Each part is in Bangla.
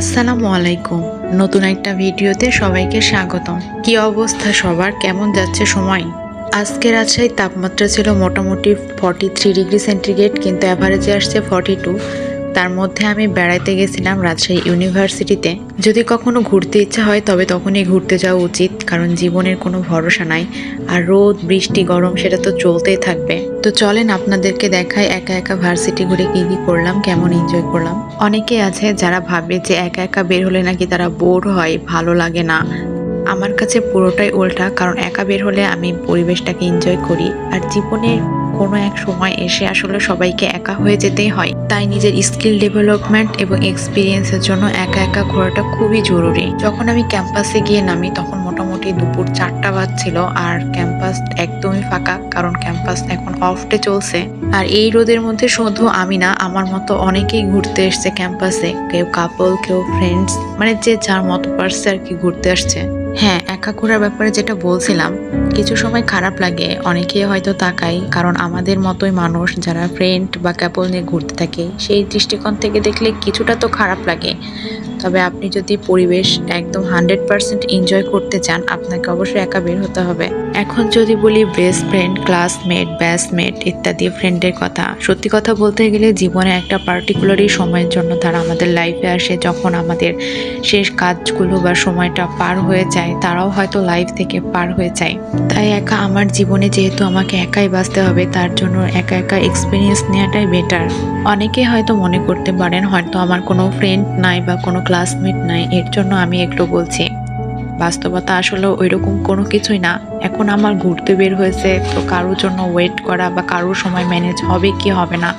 আসসালামু আলাইকুম। নতুন একটা ভিডিওতে সবাইকে স্বাগতম। কি অবস্থা সবার? কেমন যাচ্ছে সময়? আজকে রাজশাহীর তাপমাত্রা ছিল মোটামুটি ফর্টি থ্রি ডিগ্রি সেন্টিগ্রেড কিন্তু অ্যাভারেজে আসছে ফর্টি টু তার মধ্যে আমি বেড়াইতে গেছিলাম রাজশাহী ইউনিভার্সিটিতে। যদি কখনো ঘুরতে ইচ্ছা হয়, তবে তখনই ঘুরতে যাওয়া উচিত, কারণ জীবনের কোনো ভরসা নাই। আর রোদ, বৃষ্টি, গরম, সেটা তো চলতেই থাকবে। তো চলেন আপনাদেরকে দেখাই একা একা ভার্সিটি ঘুরে কী কী করলাম, কেমন এনজয় করলাম। অনেকে আছে যারা ভাবে যে একা একা বের হলে নাকি তারা বোর হয়, ভালো লাগে না। আমার কাছে পুরোটাই উল্টা, কারণ একা বের হলে আমি পরিবেশটাকে এনজয় করি। আর জীবনে কোনো এক সময় এসে আসলে সবাইকে একা হয়ে যেতেই হয়। তাই নিজের স্কিল ডেভেলপমেন্ট এবং এক্সপিরিয়েন্সের জন্য একা একা ঘোরাটা খুবই জরুরি। যখন আমি ক্যাম্পাসে গিয়ে নামি, তখন মোটামুটি দুপুর চারটা বাজছিল আর ক্যাম্পাস একদমই ফাঁকা, কারণ ক্যাম্পাস এখন অফ ডে চলছে। আর এই রোদের মধ্যে শুধু আমি না, আমার মতো অনেকেই ঘুরতে এসছে ক্যাম্পাসে। কেউ কাপল কেউ ফ্রেন্ডস মানে যে যার মতো পারছে আর কি ঘুরতে আসছে। হ্যাঁ একা ঘোরার ব্যাপারে যেটা বলছিলাম, কিছু সময় খারাপ লাগে, অনেকে হয়তো তাকাই কারণ আমাদের মতোই মানুষ যারা ফ্রেন্ড বা কাপল নিয়ে ঘুরতে থাকে, সেই দৃষ্টিকোণ থেকে দেখলে কিছুটা তো খারাপ লাগে। তবে আপনি যদি পরিবেশ একদম হান্ড্রেড পারসেন্ট এনজয় করতে চান, আপনাকে অবশ্যই একা বের হতে হবে। এখন যদি বলি বেস্ট ফ্রেন্ড ক্লাসমেট ব্যাচমেট ইত্যাদি ফ্রেন্ডের কথা, সত্যি কথা বলতে গেলে জীবনে একটা পার্টিকুলারই সময়ের জন্য তারা আমাদের লাইফে আসে। যখন আমাদের শেষ কাজগুলো বা সময়টা পার হয়ে যায়, তারাও হয়তো লাইফ থেকে পার হয়ে যায়। তাই একা আমার জীবনে যেহেতু আমাকে একাই বাঁচতে হবে, তার জন্য একা একা এক্সপিরিয়েন্স নেওয়াটাই বেটার অনেকে হয়তো মনে করতে পারেন, হয়তো আমার কোনো ফ্রেন্ড নাই বা কোনো ক্লাসমেট নাই, এর জন্য আমি একটু বলছি। বাস্তবতা আসলে ওইরকম কোনো কিছুই না। এখন আমার ঘুরতে বের হয়েছে, তো কারোর জন্য ওয়েট করা বা কারোর সময় ম্যানেজ হবে কি হবে না,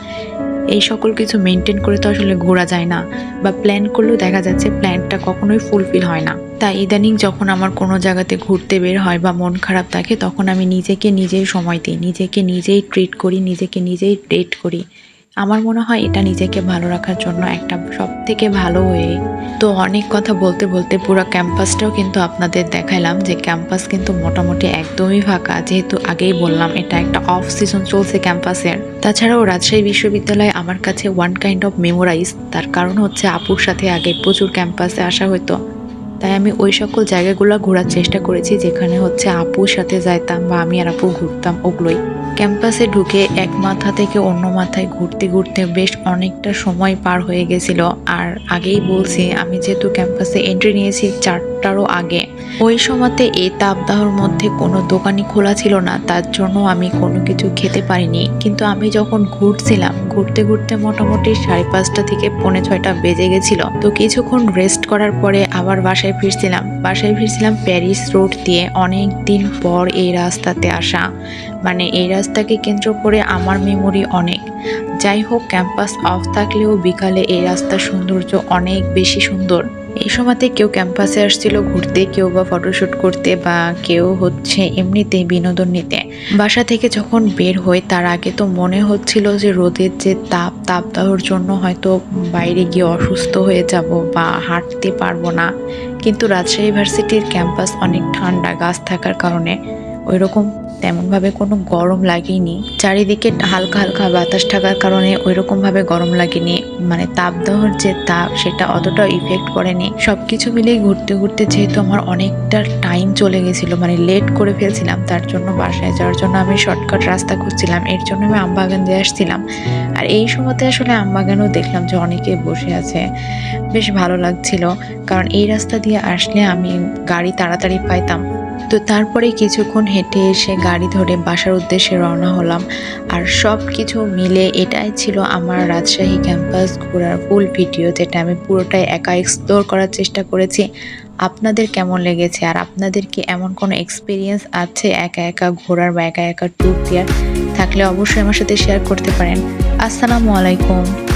এই সকল কিছু মেনটেন করে তো আসলে ঘোরা যায় না। বা প্ল্যান করলেও দেখা যাচ্ছে প্ল্যানটা কখনোই ফুলফিল হয় না। তাই ইদানিং যখন আমার কোনো জায়গাতে ঘুরতে বের হয় বা মন খারাপ থাকে, তখন আমি নিজেকে নিজেই সময় দিই, নিজেকে নিজেই ট্রিট করি, নিজেকে নিজেই ডেট করি। আমার মনে হয় এটা নিজেকে ভালো রাখার জন্য একটা সব থেকে ভালো ওয়ে তো অনেক কথা বলতে বলতে পুরো ক্যাম্পাসটাও কিন্তু আপনাদের দেখাইলাম যে ক্যাম্পাস কিন্তু মোটামুটি একদমই ফাঁকা। যেহেতু আগেই বললাম, এটা একটা অফ সিজন চলছে ক্যাম্পাসের তাছাড়াও রাজশাহী বিশ্ববিদ্যালয় আমার কাছে ওয়ান কাইন্ড অফ মেমোরাইজ তার কারণ হচ্ছে আপুর সাথে আগে প্রচুর ক্যাম্পাসে আসা হতো। তাই আমি ওই সকল জায়গাগুলো ঘোরার চেষ্টা করেছি, যেখানে হচ্ছে আপুর সাথে যাইতাম বা আমি আর আপু ঘুরতাম ওগুলোই। ক্যাম্পাসে ঢুকে এক মাথা থেকে অন্য মাথায় ঘুরতে ঘুরতে বেশ অনেকটা সময় পার হয়ে গেছিল। আর আগেই বলছি, আমি যেহেতু ক্যাম্পাসে এন্ট্রি নিয়েছি চারটারও আগে, ওই সময়তে এই তাপদাহর মধ্যে কোনো দোকানই খোলা ছিল না, তার জন্য আমি কোনো কিছু খেতে পারিনি। কিন্তু আমি যখন ঘুরছিলাম ঘুরতে ঘুরতে মোটামুটি সাড়ে পাঁচটা থেকে পৌনে ছয়টা বেজে গেছিল। তো কিছুক্ষণ রেস্ট করার পরে আবার বাসায় ফিরছিলাম। বাসায় ফিরছিলাম প্যারিস রোড দিয়ে। অনেক দিন পর এই রাস্তাতে আসা। মানে এই রাস্তাকে কেন্দ্র করে আমার মেমোরি অনেক। যাই হোক ক্যাম্পাস অফ থাকলেও বিকালে এই রাস্তার সৌন্দর্য অনেক বেশি সুন্দর। এই সময়তে কেউ ক্যাম্পাসে আসছিল ঘুরতে, কেউ বা ফটোশ্যুট করতে বা কেউ হচ্ছে এমনিতে বিনোদন নিতে। বাসা থেকে যখন বের হই, তার আগে তো মনে হচ্ছিল যে রোদের যে তাপ তাপদাহর জন্য হয়তো বাইরে গিয়ে অসুস্থ হয়ে যাব বা হাঁটতে পারব না। কিন্তু রাজশাহী ইউনিভার্সিটির ক্যাম্পাস অনেক ঠান্ডা, গাছ থাকার কারণে ওইরকম তেমনভাবে কোনো গরম লাগেনি। চারিদিকে হালকা হালকা বাতাস থাকার কারণে ওই ওইরকমভাবে গরম লাগেনি। মানে তাপদাহর যে তাপ, সেটা অতটা ইফেক্ট করেনি সব কিছু মিলেই ঘুরতে ঘুরতে যেহেতু আমার অনেকটা টাইম চলে গেছিল মানে লেট করে ফেলছিলাম, তার জন্য বাসায় যাওয়ার জন্য আমি শর্টকাট রাস্তা খুঁজছিলাম। এর জন্য আমি আমবাগান দিয়ে আসছিলাম। আর এই সময়তে আসলে আমবাগানেও দেখলাম যে অনেকে বসে আছে। বেশ ভালো লাগছিল। কারণ এই রাস্তা দিয়ে আসলে আমি গাড়ি তাড়াতাড়ি পাইতাম। তো তারপরে কিছুক্ষণ হেঁটে এসে গাড়ি ধরে বাসার উদ্দেশ্যে রওনা হলাম। আর সব কিছু মিলে এটাই ছিল আমার রাজশাহী ক্যাম্পাস ঘোরার ফুল ভিডিও যেটা আমি পুরোটাই একা এক্সপ্লোর করার চেষ্টা করেছি। আপনাদের কেমন লেগেছে? আর আপনাদের কি এমন কোনো এক্সপিরিয়েন্স আছে একা একা ঘোরার বা একা একা ট্যুর দেওয়ার? থাকলে অবশ্যই আমার সাথে শেয়ার করতে পারেন। আসসালামু আলাইকুম।